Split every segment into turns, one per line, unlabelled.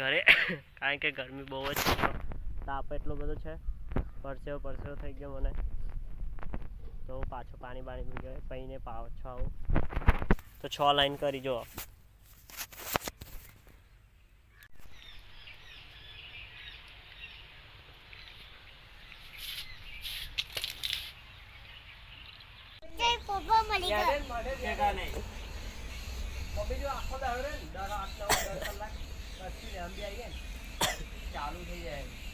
ઘરે. કારણ કે ગરમી બહુ જ છે. તાપ એટલો બધો છે. પરસેવો પરસેવો થઈ ગયો મને. તો હું પાછો પાણી બાણી પી ગયો. પહીને પાછો આવું તો છ લાઈન કરી જો
પપ્પા મળી ગયા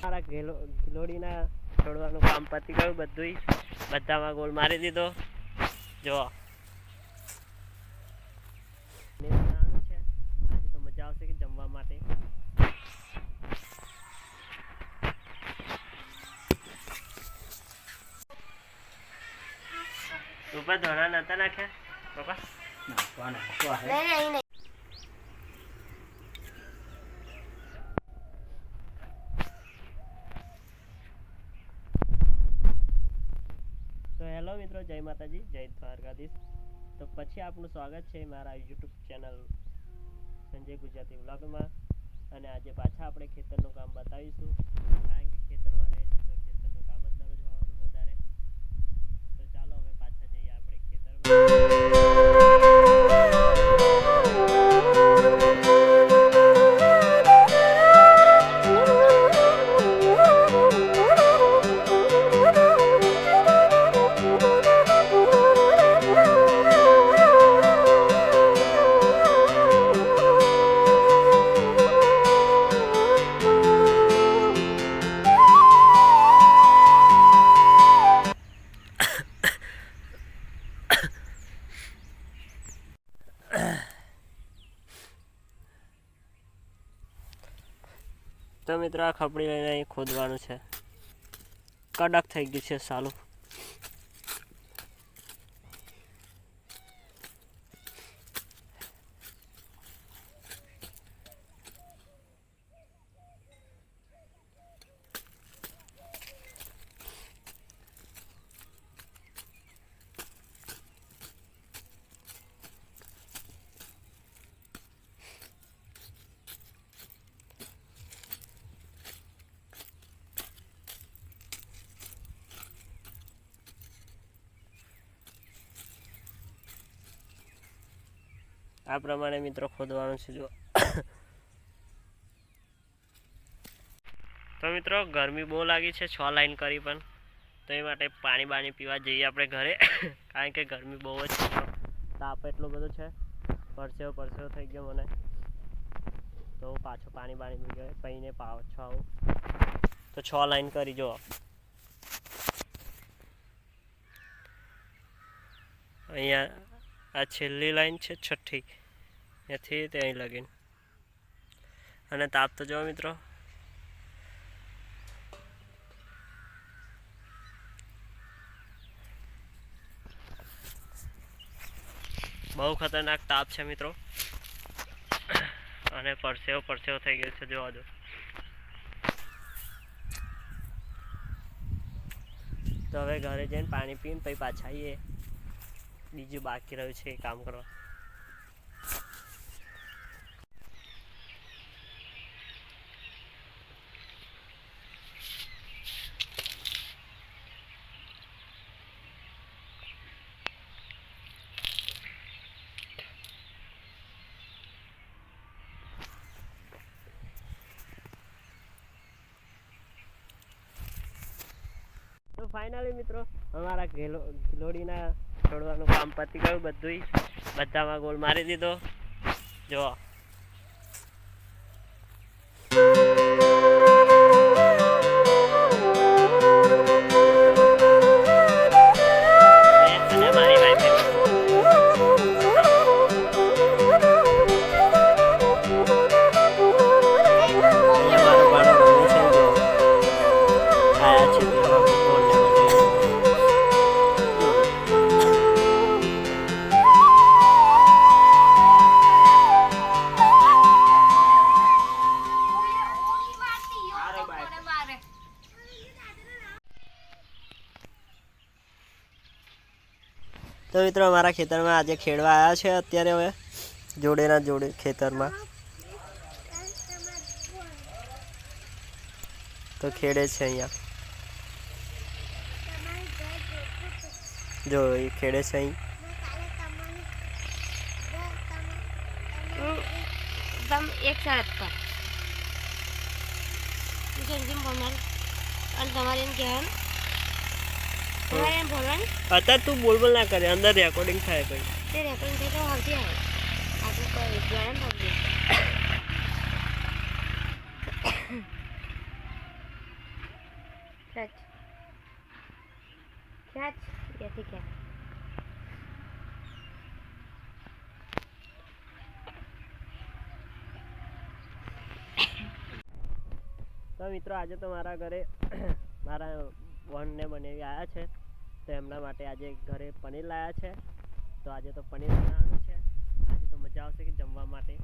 મારા ગેલો ગિલોડીના છોડવાનું કામ પતી ગયું બધુંય. બધામાં ગોળ મારી દીધો. જો ને બનાવવાનું છે આજે તો મજા આવશે કે જમવા માટે. ઉપર ધોળા નતા નાખ્યા? પપ્પા? હેલો મિત્રો, જય માતાજી, જય દ્વારકાધીશ. તો પછી આપનું સ્વાગત છે મારા યુટ્યુબ ચેનલ સંજય ગુજરાતી વ્લોગમાં. અને આજે પાછા આપણે ખેતરનું કામ બતાવીશું. તો મિત્રો ખપડી લઈને અહીં ખોદવાનું છે. કડક થઈ ગયું છે સાલું. આ પ્રમાણે મિત્રો ખોદવાનું છે જો તો મિત્રો, ગરમી બહુ લાગી છે, છ લાઈન કરી પણ. તો એ માટે પાણી બાણી પીવા જઈએ આપણે ઘરે. કારણ કે ગરમી બહુ જ છે તાપ એટલો બધો છે. પરસેવો પરસેવો થઈ ગયો મને. તો પાછો પાણી બાણી પી ગયો, પહીને પાછો આવું. તો છ લાઈન કરી જો અહીંયા આ છેલ્લી લાઈન છે, છઠ્ઠી. ત્યાંથી ત્યાં લગીન. અને તાપ તો જુઓ મિત્રો. બહુ ખતરનાક તાપ છે મિત્રો. અને પરસેવો પરસેવો થઈ ગયો છે જોવા દો. તો હવે ઘરે જઈને પાણી પીને પછી પાછા આવીએ. બીજું બાકી રહ્યું છે કામ કરવા. ફાઇનલી મિત્રો, અમારા ગેલો ગિલોડીના છોડવાનું કામ પતી ગયું. બધુંય બધામાં ગોળ મારી દીધો. જો તો મિત્રો, અમારા ખેતરમાં આજે ખેડવા આવ્યા છે અત્યારે હવે, જોડેના જોડે ખેતરમાં. તો ખેડે છે અહીંયા. જો, એ ખેડે છે અહીં.
એક શરત પર. અને તમારે એમ કહેવાનું તમારે એમ બોલવાનું
અત્યારે તું બોલ બોલ ના કરે અંદર રેકોર્ડિંગ થાય ભાઈ
તે રેકોર્ડિંગ તો આવતી આવે આપણે કોઈ જોડે પબ્લિક ખેંચ ખેંચ એથી ખેંચ
તો મિત્રો આજે તો મારા ઘરે મારા બોનને બનેવી આવ્યા છે. તો એમના માટે આજે ઘરે પનીર લાવ્યા છે. તો આજે તો પનીર બનાવવાનું છે. આજે તો મજા આવશે કે જમવા માટે.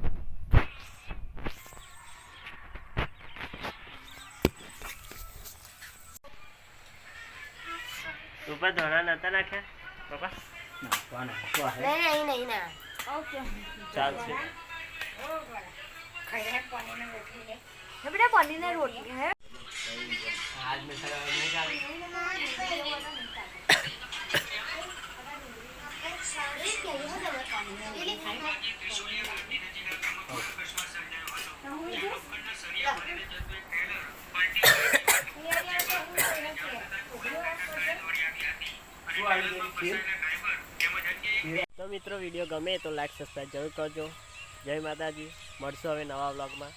ઉપર ધોણા નતા નાખ્યા? પપ્પા?
નહીં નહીં નહીં ના.
ચાલશે.
બેટા પનીરની રોટલી હે?
આજ મેં તો મિત્રો, વીડિયો ગમે તો લાઈક સબસ્ક્રાઈબ જરૂર કરજો. જય માતાજી. મળશો હવે નવા વ્લોગમાં